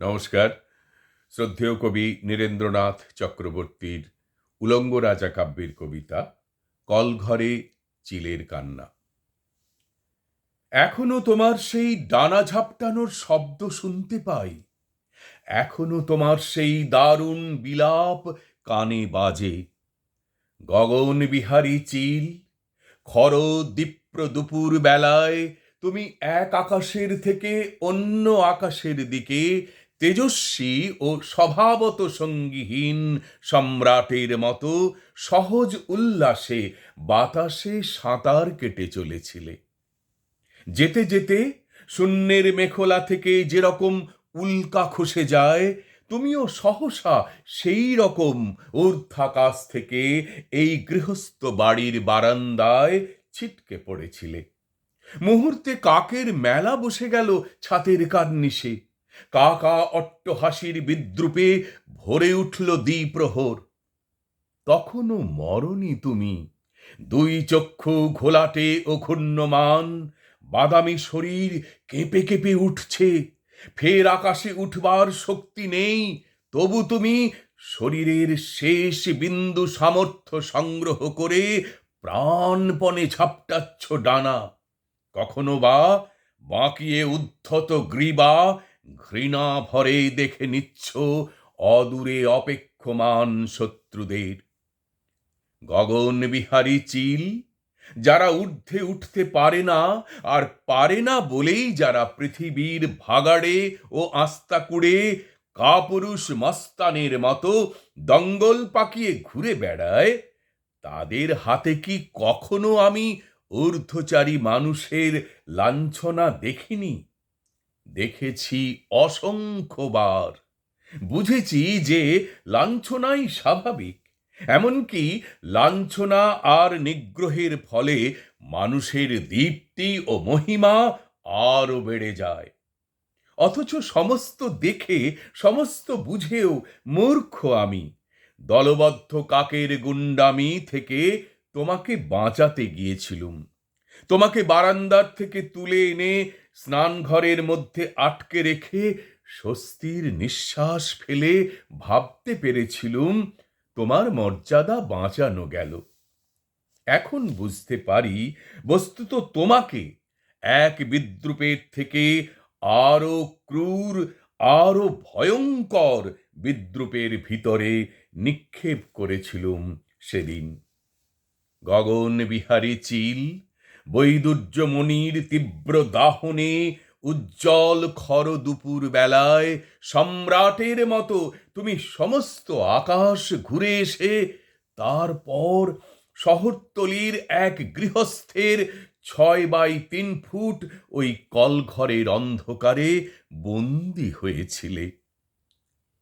নমস্কার। শ্রদ্ধেয় কবি নীরেন্দ্রনাথ চক্রবর্তীর উলঙ্গ রাজা কাব্যের কবিতা, কলঘরে চিলের কান্না। এখনও তোমার সেই ডানা ঝাপটানোর শব্দ শুনতে পাই। এখনও তোমার সেই দারুণ বিলাপ কানে বাজে। গগন বিহারী চিল, খর দীপ্র দুপুর বেলায় তুমি এক আকাশের থেকে অন্য আকাশের দিকে তেজস্বী ও স্বভাবত সঙ্গীহীন সম্রাটের মতো সহজ উল্লাসে বাতাসে সাঁতার কেটে চলেছিলে। যেতে যেতে শূন্যের মেখলা থেকে যেরকম উল্কা খসে যায়, তুমিও সহসা সেই রকম ঊর্ধ্বাকাশ থেকে এই গৃহস্থ বাড়ির বারান্দায় ছিটকে পড়েছিলে। মুহূর্তে কাকের মেলা বসে গেল ছাতের কার্নিশে। কাকা অট্টহাসির বিদ্রুপে ভরে উঠল দ্বিপ্রহর। তখনও মরনি তুমি। দুই চক্ষু ঘোলাটে ঘূর্ণমান, বাদামি শরীর কেঁপে কেঁপে উঠছে। ফের আকাশে উঠবার শক্তি নেই, তবু তুমি শরীরের শেষ বিন্দু সামর্থ্য সংগ্রহ করে প্রাণপণে ঝাপটাচ্ছ ডানা। কখনো বা বাঁকিয়ে উদ্ধত গ্রীবা ঘৃণা ভরে দেখে নিচ্ছ অদূরে অপেক্ষমান শত্রুদের। গগন বিহারী চিল, যারা ঊর্ধ্বে উঠতে পারে না, আর পারে না বলেই যারা পৃথিবীর ভাগাড়ে ও আস্তাকুড়ে কাপুরুষ মস্তানের মতো দঙ্গল পাকিয়ে ঘুরে বেড়ায়, তাদের হাতে কি কখনো আমি ঊর্ধ্বচারী মানুষের লাঞ্ছনা দেখিনি? দেখেছি অসংখ্যবার। বুঝেছি যে লাঞ্ছনাই স্বাভাবিক, এমনকি লাঞ্ছনা আর নিগ্রহের ফলে মানুষের দীপ্তি ও মহিমা আরও বেড়ে যায়। অথচ সমস্ত দেখে, সমস্ত বুঝেও মূর্খ আমি। দলবদ্ধ কাকের গুন্ডামি থেকে তোমাকে বাঁচাতে গিয়েছিলুম। তোমাকে বারান্দার থেকে তুলে এনে স্নানঘরের মধ্যে আটকে রেখে স্বস্তির নিঃশ্বাস ফেলে ভাবতে পেরেছিলুম, তোমার মর্যাদা বাঁচানো গেল। এখন বুঝতে পারি, বস্তুত তোমাকে এক বিদ্রুপের থেকে আরও ক্রূর, আরও ভয়ঙ্কর বিদ্রুপের ভিতরে নিক্ষেপ করেছিলুম সেদিন। গগন বিহারী চিল বৈদুর্যমণির তীব্র দাহনে উজ্জ্বল খর দুপুর বেলায় সম্রাটের মতো তুমি সমস্ত আকাশ ঘুরে এসে তারপর শহরতলির এক গৃহস্থের ছয় বাই তিন ফুট ওই কলঘরের অন্ধকারে বন্দি হয়েছিলে।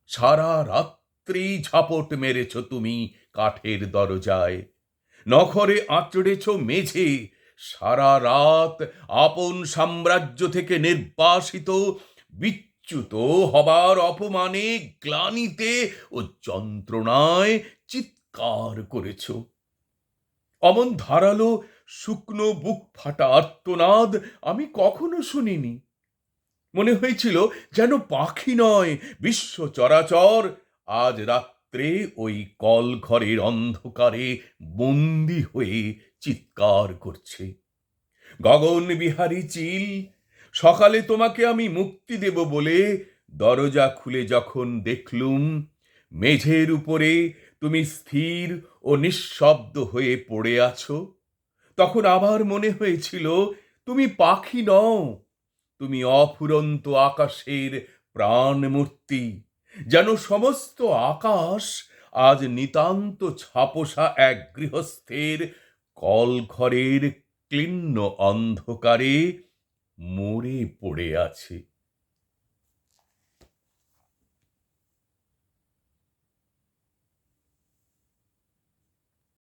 সারা রাত্রি ঝাপট মেরেছ তুমি কাঠের দরজায়। নখরে আঁচড়েছ মেঝে সারা রাত আপন সাম্রাজ্য থেকে নির্বাসিত, বিচ্যুত হবার অপমানে গ্লানিতে ও যন্ত্রণায় চিৎকার করেছ। অমন ধারালো শুকনো বুক ফাটা আর্তনাদ আমি কখনো শুনিনি। মনে হয়েছিল যেন পাখি নয়, বিশ্ব চরাচর। আজ রাত্রে ওই কল ঘরের অন্ধকারে বন্দি হয়ে চিৎকার করছে। গগন বিহারী চিল, সকালে তোমাকে আমি মুক্তি দেব বলে দরজা খুলে যখন দেখলুম, মেঝের উপরে তুমি স্থির ও নিঃশব্দ হয়ে পড়ে আছো। তখন আবার মনে হয়েছিল, তুমি পাখি নও, তুমি অফুরন্ত আকাশের প্রাণমূর্তি, যেন সমস্ত আকাশ আজ নিতান্ত ছাপোষা এক গৃহস্থের কলঘরের ক্লিন্ন অন্ধকারে মরে পড়ে আছে।